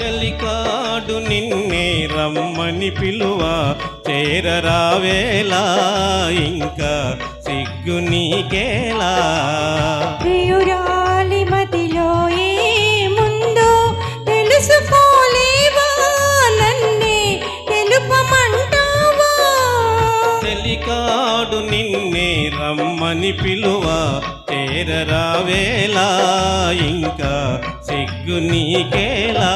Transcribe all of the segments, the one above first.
చలికాడు నిన్నే రమ్మని పిలువ చేరరావేలా ఇంకా సిగ్గు నీకేలా? పిలువ చేరరావేలా ఇంకా సిగ్గు నీకేలా?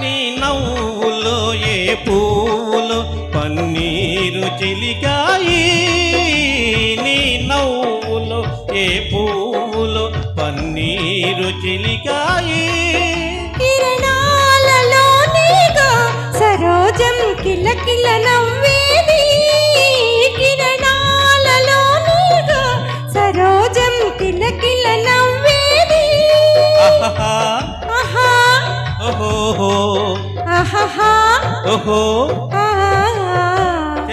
నీ నవ్వులో ఏ పువ్వులో పన్నీరు చిలికాయి నీ నవ్వులో ఏ పువ్వులో పన్నీరు చిలికాయి? సరోజం కిలకిల నవ్వేది. కిరణాలలో సరోజం కిలకిల నవ్వేది. ఆహాహా, ఆహా ఓహోహో. ఆహాహా ఓహో.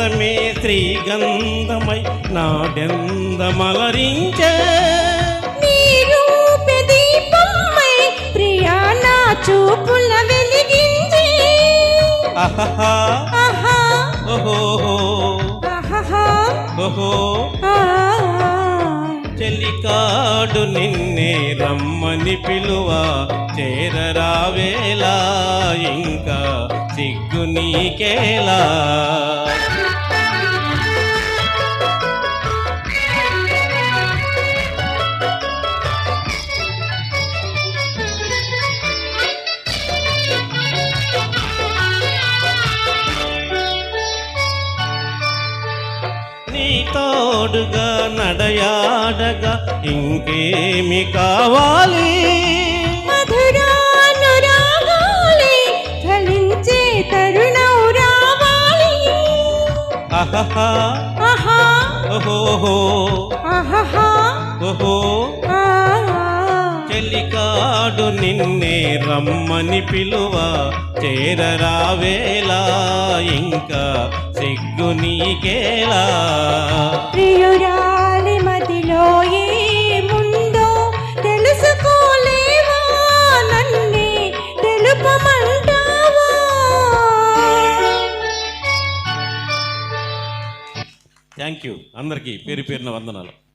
అందమే శ్రీగంధమై నాడెందమలరించే. నీ రూపే దీపమై ప్రియా నా చూపుల వెలిగించి. ఆహా ఓహో. చెలికాడు నిన్నే రమ్మని పిలువ. చేరరావేలా ఇంకా సిగ్గు నీకేలా. నీ తోడుగా నడయాడగా ఇంకేమి కావాలి? ఆహా ఓహో చెలికాడు నిన్నే రమ్మని పిలువ. చేరరావేలా ఇంకా సిగ్గు నీకేలా? ప్రియురాలి మదిలో ఏముందో తెలుసుకోలేవా? నన్నే తెలుపమంటావా? Thank you. అందరికీ పేరు పేరున వందనాలు.